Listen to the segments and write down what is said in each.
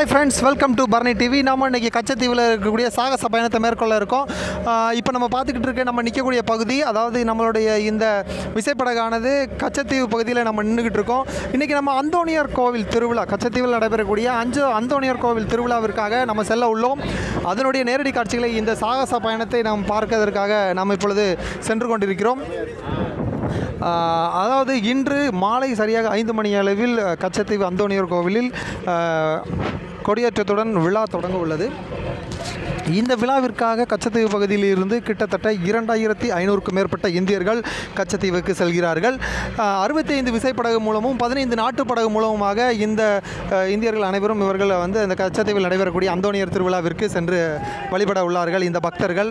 Hi friends welcome to Barni TV நம்ம இன்றைக்கி கச்சத்தீவில் இருக்கக்கூடிய சாகச பயணத்தை மேற்கொள்ள இருக்கோம். இப்போ நம்ம பார்த்துக்கிட்டு இருக்க நம்ம நிற்கக்கூடிய பகுதி அதாவது நம்மளுடைய இந்த விசைப்படகானது கச்சத்தீவு பகுதியில் நம்ம நின்றுக்கிட்டு இருக்கோம். இன்றைக்கி நம்ம அந்தோணியார் கோவில் திருவிழா கச்சத்தீவில் நடைபெறக்கூடிய அஞ்சு அந்தோணியார் கோவில் திருவிழாவிற்காக நம்ம செல்ல உள்ளோம். அதனுடைய நேரடி காட்சிகளை இந்த சாகச பயணத்தை நாம் பார்ப்பதற்காக நாம் இப்பொழுது சென்று கொண்டிருக்கிறோம். அதாவது இன்று மாலை சரியாக ஐந்து மணி அளவில் கச்சத்தீவு அந்தோனியர் கோவிலில் கொடியேற்றத்துடன் விழா தொடங்க உள்ளது. இந்த விழாவிற்காக கச்சத்தீவு பகுதியில் இருந்து கிட்டத்தட்ட இரண்டாயிரத்தி ஐநூறுக்கும் மேற்பட்ட இந்தியர்கள் கச்சத்தீவுக்கு செல்கிறார்கள். அறுபத்தி ஐந்து விசைப்படகு மூலமும் பதினைந்து நாட்டு படகு மூலமுமாக இந்த இந்தியர்கள் அனைவரும் இவர்கள் வந்து இந்த கச்சத்தீவில் நடைபெறக்கூடிய அந்தோணியர் திருவிழாவிற்கு சென்று வழிபட உள்ளார்கள் இந்த பக்தர்கள்.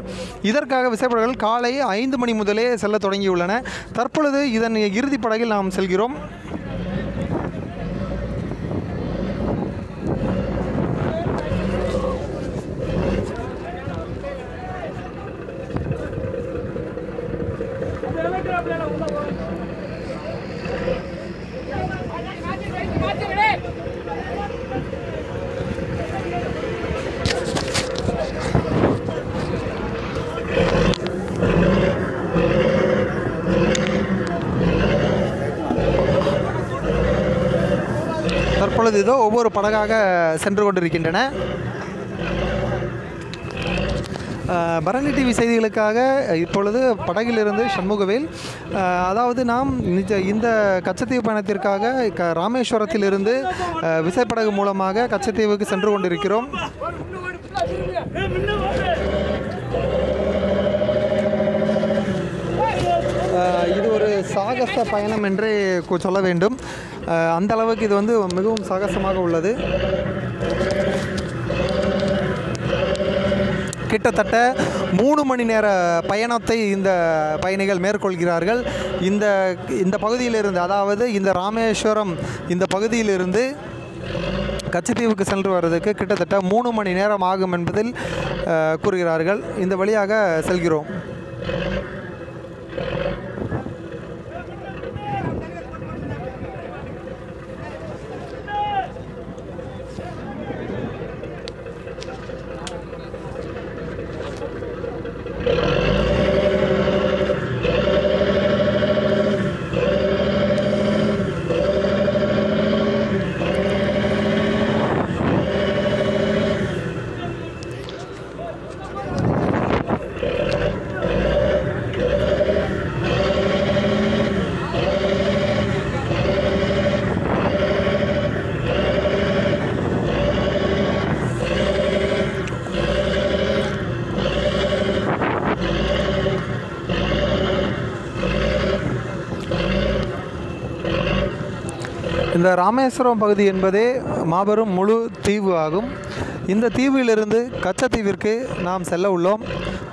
இதற்காக விசைப்படகுகள் காலை ஐந்து மணி முதலே செல்ல தொடங்கியுள்ளன. தற்பொழுது இதன் இறுதிப்படகில் நாம் செல்கிறோம். தற்பொழுது இதோ ஒவ்வொரு படகாக சென்று கொண்டிருக்கின்றன. பரணி டிவி செய்திகளுக்காக இப்பொழுது படகிலிருந்து சண்முகவேல் அதாவது நாம் நிஜ- இந்த கச்சத்தீவு பயணத்திற்காக க ராமேஸ்வரத்திலிருந்து விசைப்படகு மூலமாக கச்சத்தீவுக்கு சென்று கொண்டிருக்கிறோம் அஹ், இது ஒரு சாகச பயணம் என்றே சொல்ல வேண்டும். அந்த அளவுக்கு இது வந்து மிகவும் சாகசமாக உள்ளது. கிட்டத்தட்ட மூணு மணி நேர பயணத்தை இந்த பயணிகள் மேற்கொள்கிறார்கள். இந்த இந்த பகுதியிலிருந்து அதாவது இந்த ராமேஸ்வரம் இந்த பகுதியிலிருந்து கச்சத்தீவுக்கு சென்று வர்றதுக்கு கிட்டத்தட்ட மூணு மணி நேரம் ஆகும் என்பதில் கூறுகிறார்கள். இந்த வழியாக செல்கிறோம். இந்த ராமேஸ்வரம் பகுதி என்பதே மாபெரும் முழு தீவு ஆகும். இந்த தீவிலிருந்து கச்சத்தீவிற்கு நாம் செல்ல உள்ளோம்.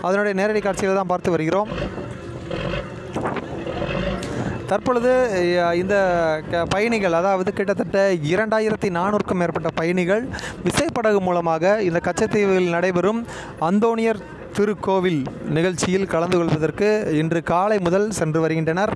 அதனுடைய நேரடி காட்சிகளை தான் பார்த்து வருகிறோம். தற்பொழுது இந்த க- பயணிகள் அதாவது கிட்டத்தட்ட இரண்டாயிரத்தி நானூறுக்கும் மேற்பட்ட பயணிகள் விசைப்படகு மூலமாக இந்த கச்சத்தீவில் நடைபெறும் அந்தோணியர் திருக்கோவில் நிகழ்ச்சியில் கலந்து கொள்வதற்கு இன்று காலை முதல் சென்று வருகின்றனர்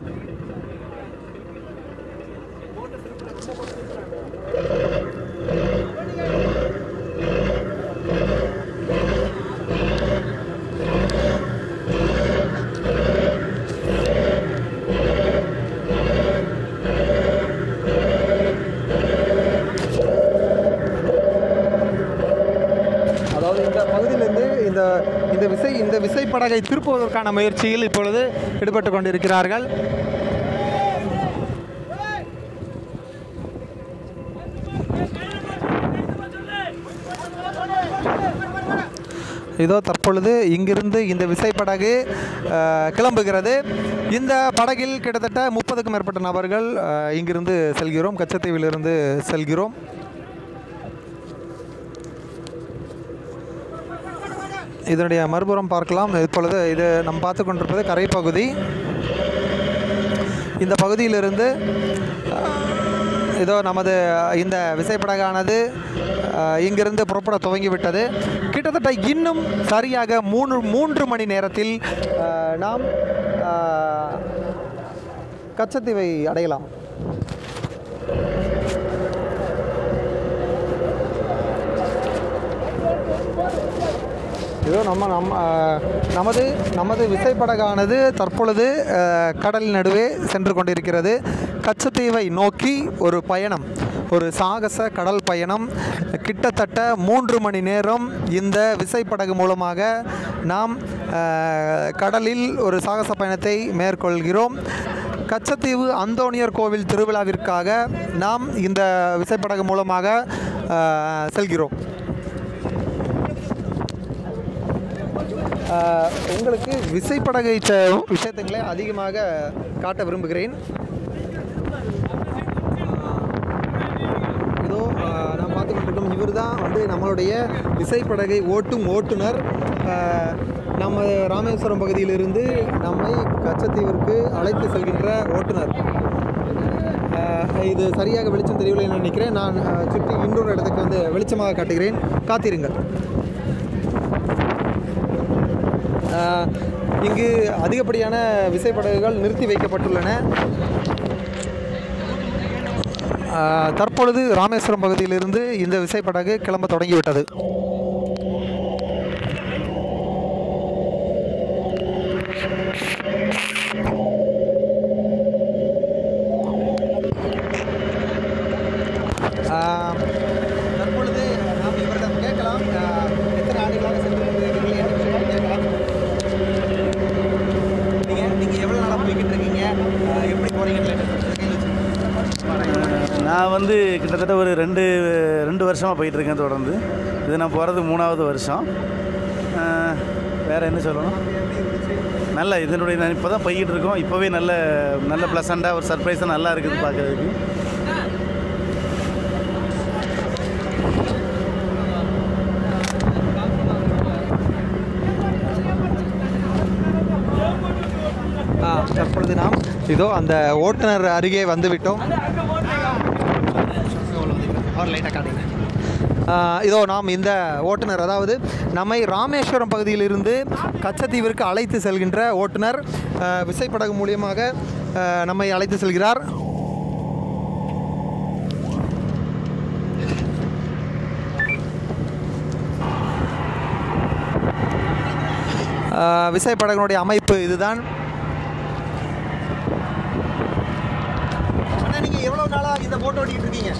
அதாவது இந்த பகுதியிலிருந்து இந்த இந்த விசை படகை திருப்புவதற்கான முயற்சியில் இப்பொழுது ஈடுபட்டு கொண்டிருக்கிறார்கள். இதோ தற்பொழுது இங்கிருந்து இந்த விசைப்படகு கிளம்புகிறது. இந்த படகில் கிட்டத்தட்ட முப்பதுக்கும் மேற்பட்ட நபர்கள் இங்கிருந்து செல்கிறோம் கச்சத்தீவிலிருந்து செல்கிறோம். இதனுடைய மறுபுறம் பார்க்கலாம். இப்பொழுது இது நாம் பார்த்து கொண்டிருப்பது கரைப்பகுதி. இந்த பகுதியிலிருந்து இதோ நமது இந்த விசைப்படகானது இங்கிருந்து புறப்பட துவங்கிவிட்டது. கிட்டத்தட்ட இன்னும் சரியாக மூணு மூன்று மணி நேரத்தில் நாம் கச்சத்தீவை அடையலாம். இதோ நம்ம நம் நமது நமது விசைப்படகானது தற்பொழுது கடல் நடுவே சென்று கொண்டிருக்கிறது. கச்சத்தீவை நோக்கி ஒரு பயணம் ஒரு சாகச கடல் பயணம். கிட்டத்தட்ட மூன்று மணி நேரம் இந்த விசைப்படகு மூலமாக நாம் கடலில் ஒரு சாகச பயணத்தை மேற்கொள்கிறோம். கச்சத்தீவு அந்தோணியர் கோவில் திருவிழாவிற்காக நாம் இந்த விசைப்படகு மூலமாக செல்கிறோம். உங்களுக்கு விசைப்படகை ச விஷயத்துங்களை அதிகமாக காட்ட விரும்புகிறேன். இதோ நான் நாம் பார்த்து கொண்டிருக்கோம் இவர் தான் வந்து நம்மளுடைய விசைப்படகை ஓட்டும் ஓட்டுநர். நம்ம ராமேஸ்வரம் பகுதியிலிருந்து நம்மை கச்சத்தீவிற்கு அழைத்து செல்கின்ற ஓட்டுநர். இது சரியாக வெளிச்சம் தெரியவில்லை நினைக்கிறேன். நான் சுற்றி இன்னொரு இடத்துக்கு வந்து வெளிச்சமாக காட்டுகிறேன். காத்திருங்கள். இங்கு அதிகப்படியான விசைப்படகுகள் நிறுத்தி வைக்கப்பட்டுள்ளன. தற்பொழுது ராமேஸ்வரம் பகுதியிலிருந்து இந்த விசைப்படகு கிளம்ப தொடங்கிவிட்டது ஆஹ் தற்பொழுது நாம் இவரிடம் கேட்கலாம் ஆஹ் எத்தனை ஆண்டுகளாக சென்று கொண்டிருக்கிறீர்கள் என்று சொல்லி கேட்கலாம் நீங்கள் நீங்கள் எவ்வளோ நாளாக போய்கிட்டு இருக்கீங்க ஆஹ் எப்படி போகிறீங்கன்னு கையில் வச்சு நான் வந்து கிட்டத்தட்ட ஒரு ரெண்டு ரெண்டு வருஷமாக போயிட்டுருக்கேன் தொடர்ந்து. இது நான் போகிறது மூணாவது வருஷம். வேறு என்ன சொல்லணும்? நல்ல இதனுடைய நான் இப்போ தான் போய்கிட்டு இருக்கோம் இப்போவே நல்ல நல்ல ப்ளசண்ட்டாக ஒரு சர்ப்ரைஸாக நல்லா இருக்குது பார்க்குறதுக்கு. தற்பொழுது நாம் இதோ அந்த ஓட்டுநர் அருகே வந்துவிட்டோம். அவர் லைட்டாக காட்டுங்க. இதோ நாம் இந்த ஓட்டுநர் அதாவது நம்மை ராமேஸ்வரம் பகுதியிலிருந்து கச்சத்தீவிற்கு அழைத்து செல்கின்ற ஓட்டுநர் விசைப்படகு மூலியமாக நம்மை அழைத்து செல்கிறார். ஆ, விசைப்படகுனுடைய அமைப்பு இதுதான். அண்ணா நீங்கள் எவ்வளோ நாளாக இந்த போட்டோ ஓட்டிக்கிட்டு இருக்கீங்க?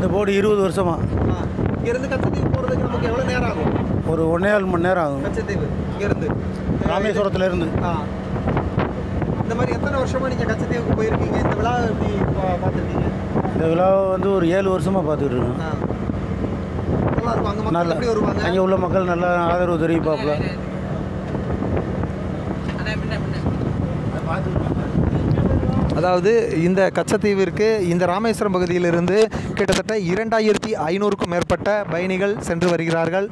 இந்த போர்டு இருபது வருஷமாக ஆ, இங்கிருந்து கச்சத்தீவு போகிறதுக்கு நமக்கு எவ்வளோ நேரம் ஆகும்? ஒரு ஒன்றே கால் மணி நேரம் ஆகும். கச்சத்தீவு இங்கிருந்து. ராமேஸ்வரத்துலேருந்து. ஆ. இந்த மாதிரி எத்தனை வருஷமா நீங்கள் கச்சத்தீவுக்கு போயிருக்கீங்க? இந்த விழா எப்படி பார்த்திருக்கீங்க? இந்த விழாவை வந்து ஒரு ஏழு வருஷமாக பார்த்துட்டு இருக்கோம் நல்லா இருக்கும். அங்கே மக்கள் நல்ல எப்படி வருவாங்க? அங்கே உள்ள மக்கள் நல்லா ஆதரவு தெரிவிப்பாப்புல. அதாவது இந்த கச்சத்தீவிற்கு இந்த ராமேஸ்வரம் பகுதியிலிருந்து கிட்டத்தட்ட இரண்டாயிரத்தி ஐநூறுக்கும் மேற்பட்ட பயணிகள் சென்று வருகிறார்கள்.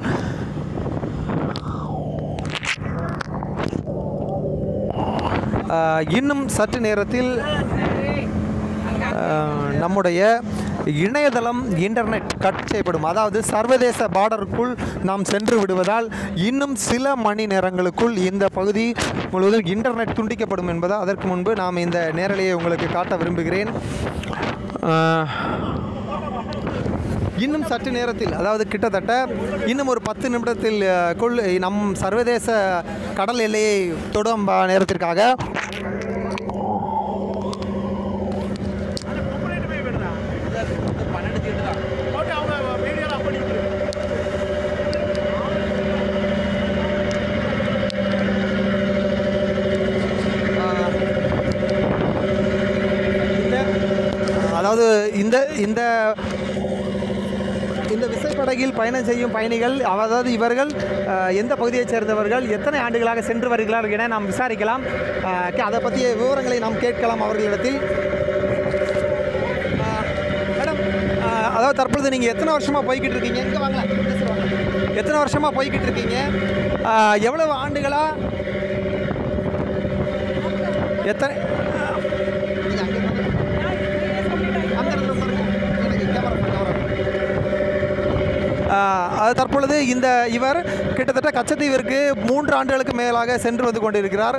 இன்னும் சற்று நேரத்தில் நம்முடைய இணையதளம் இன்டர்நெட் கட் செய்யப்படும். அதாவது சர்வதேச பார்டருக்குள் நாம் சென்று விடுவதால் இன்னும் சில மணி நேரங்களுக்குள் இந்த பகுதி முழுவதும் இன்டர்நெட் துண்டிக்கப்படும் என்பதால் அதற்கு முன்பு நாம் இந்த நேரலையை உங்களுக்கு காட்ட விரும்புகிறேன். இன்னும் சற்று நேரத்தில் அதாவது கிட்டத்தட்ட இன்னும் ஒரு பத்து நிமிடத்தில் கொள் குள் நம் சர்வதேச கடல் எல்லையை தொடும் நேரத்திற்காக அதாவது இந்த இந்த இந்த விசைப்படகில் பயணம் செய்யும் பயணிகள் அதாவது இவர்கள் எந்த பகுதியைச் சேர்ந்தவர்கள் எத்தனை ஆண்டுகளாக சென்று வருகிறார்கள் என நாம் விசாரிக்கலாம். அதை பற்றிய விவரங்களை நாம் கேட்கலாம் அவர்களிடத்தில். மேடம் அதாவது தற்பொழுது நீங்கள் எத்தனை வருஷமாக போய்கிட்டு இருக்கீங்க? இங்கே வாங்க. எத்தனை வருஷமாக போய்கிட்டு இருக்கீங்க? எவ்வளவு ஆண்டுகளாக எத்தனை தற்பொழுது இந்த இவர் கிட்டத்தட்ட கச்சத்தீவிற்கு மூன்று ஆண்டுகளுக்கு மேலாக சென்று வந்து கொண்டிருக்கிறார்.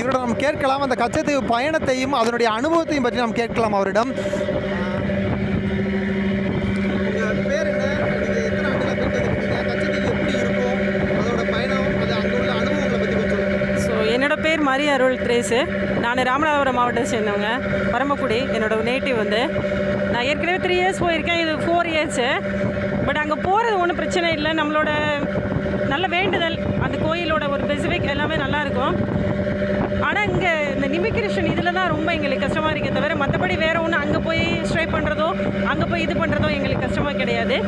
இவரிடம் நாம் கேட்கலாம் அந்த கச்சத்தீவு பயணத்தையும் அதனுடைய அனுபவத்தையும் பற்றி நாம் கேட்கலாம் அவரிடம். என்னோடய பேர் மரிய அருள் திரேஸு நான் ராமநாதபுரம் மாவட்டத்தை சேர்ந்தவங்க. பரமக்குடி என்னோடய நேட்டிவ் வந்து. நான் ஏற்கனவே த்ரீ இயர்ஸ் போயிருக்கேன். இது ஃபோர் இயர்ஸு பட் அங்கே போகிறது ஒன்றும் பிரச்சனை இல்லை. நம்மளோட நல்ல வேண்டுதல் அந்த கோயிலோட ஒரு ஸ்பெசிஃபிக் எல்லாமே நல்லா இருக்கும். ஆனால் இங்கே இந்த நிமிக்ரேஷன் இதில் தான் ரொம்ப எங்களுக்கு கஷ்டமாக இருக்கே தவிர மற்றபடி வேறு ஒன்று அங்கே போய் ஸ்ட்ரை பண்ணுறதோ அங்கே போய் இது பண்ணுறதோ எங்களுக்கு கஷ்டமாக கிடையாது.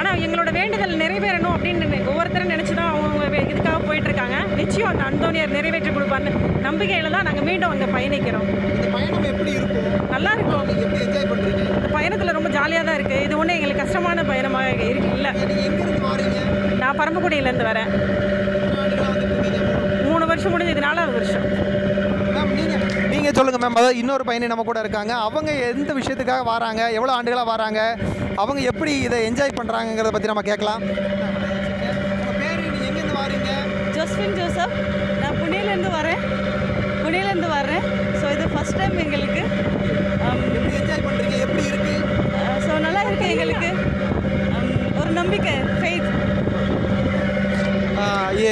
ஆனால் எங்களோட வேண்டுதல் நிறைவேறணும் அப்படின்னு ஒவ்வொருத்தரும் நினச்சி தான் அவங்க இதுக்காக போயிட்டுருக்காங்க. நிச்சயம் அந்த அந்தோனியர் நிறைவேற்றி கொடுப்பார்னு நம்பிக்கையில் தான் நாங்கள் மீண்டும் அங்கே பயணிக்கிறோம். பயணம் எப்படி இருக்கும்? நல்லா இருக்கும் நீங்கள் எப்படி என்ஜாய் பண்ணுறீங்க இந்த பயணத்தில் ரொம்ப ஜாலியாக தான் இருக்குது இது ஒன்றும் எங்களுக்கு கஷ்டமான பயணமாக இருக்கு இல்லை நீங்கள் எங்கேருந்து வாரீங்க நான் பரமக்குடியிலேருந்து வரேன். மூணு வருஷம் முடிஞ்சு இது நாலாவது வருஷம். மேம் நீங்கள் நீங்கள் சொல்லுங்கள் மேம். அதாவது இன்னொரு பையனி நம்ம கூட இருக்காங்க. அவங்க எந்த விஷயத்துக்காக வராங்க? எவ்வளோ ஆண்டுகளாக வராங்க? அவங்க எப்படி இதை என்ஜாய் பண்ணுறாங்கிறத பற்றி நம்ம கேட்கலாம். உங்கள் பேர் நீங்கள் எங்கேருந்து வாரீங்க? ஜோஸ்பின் ஜோசப். நான் புனேலேருந்து வரேன். புனேலேருந்து வர்றேன் ஸோ இது ஃபஸ்ட் டைம் எங்களுக்கு. எப்படி என்ஜாய் பண்ணுறீங்க எப்படி இருக்குது ஸோ நல்லா இருக்கு எங்களுக்கு. Um, ஒரு நம்பிக்கை ஃபெய்த்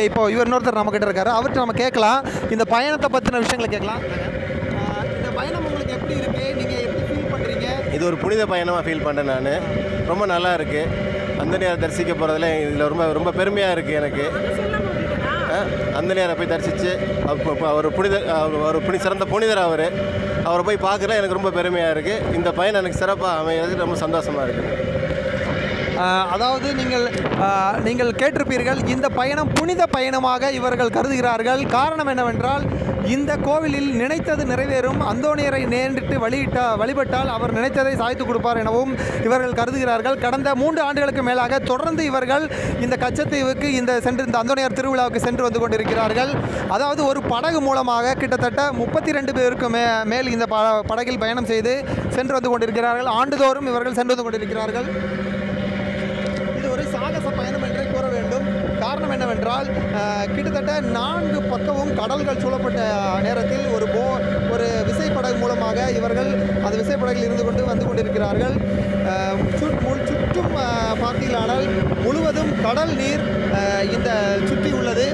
இப்போ இவர் இன்னொருத்தர் நம்ம கிட்ட இருக்காரு. அவர்கிட்ட நம்ம கேட்கலாம். இந்த பயணத்தை பற்றின விஷயங்களை கேட்கலாம். இந்த பயணம் உங்களுக்கு எப்படி இருக்கு? நீங்கள் எப்படி ஃபீல் பண்ணுறீங்க இது ஒரு புனித பயணமாக ஃபீல் பண்ணுறேன் நான். ரொம்ப நல்லா இருக்குது அந்தனியாரை தரிசிக்க போகிறதுல இதில் ரொம்ப ரொம்ப பெருமையாக இருக்குது எனக்கு. அந்தனியாரை போய் தரிசித்து அவர் புனித அவர் புனி சிறந்த புனிதர் அவர். அவரை போய் பார்க்குறேன் எனக்கு ரொம்ப பெருமையாக இருக்குது இந்த பையன் எனக்கு சிறப்பாக அமையிறது ரொம்ப சந்தோஷமாக இருக்குது அதாவது நீங்கள் நீங்கள் கேட்டிருப்பீர்கள் இந்த பயணம் புனித பயணமாக இவர்கள் கருதுகிறார்கள். காரணம் என்னவென்றால் இந்த கோவிலில் நினைத்தது நிறைவேறும். அந்தோணியரை நேரிட்டு வழியிட்ட வழிபட்டால் அவர் நினைத்ததை சாய்த்து கொடுப்பார் எனவும் இவர்கள் கருதுகிறார்கள். கடந்த மூன்று ஆண்டுகளுக்கு மேலாக தொடர்ந்து இவர்கள் இந்த கச்சத்தீவுக்கு இந்த சென்று இந்த அந்தோணியார் திருவிழாவுக்கு சென்று வந்து கொண்டிருக்கிறார்கள். அதாவது ஒரு படகு மூலமாக கிட்டத்தட்ட முப்பத்தி ரெண்டு பேருக்கு மே மேல் இந்த ப படகில் பயணம் செய்து சென்று வந்து கொண்டிருக்கிறார்கள். ஆண்டுதோறும் இவர்கள் சென்று வந்து கொண்டிருக்கிறார்கள். ஒரு சாகச பயணம் என்றே கூற வேண்டும். காரணம் என்னவென்றால் கிட்டத்தட்ட நான்கு பக்கமும் கடல்கள் சூழப்பட்ட நேரத்தில் ஒரு போ ஒரு விசைப்படகு மூலமாக இவர்கள் அந்த விசைப்படகில் இருந்து கொண்டு வந்து கொண்டிருக்கிறார்கள். சுற்றும் பார்த்தீங்களானால் முழுவதும் கடல் நீர் இந்த சுற்றி உள்ளது.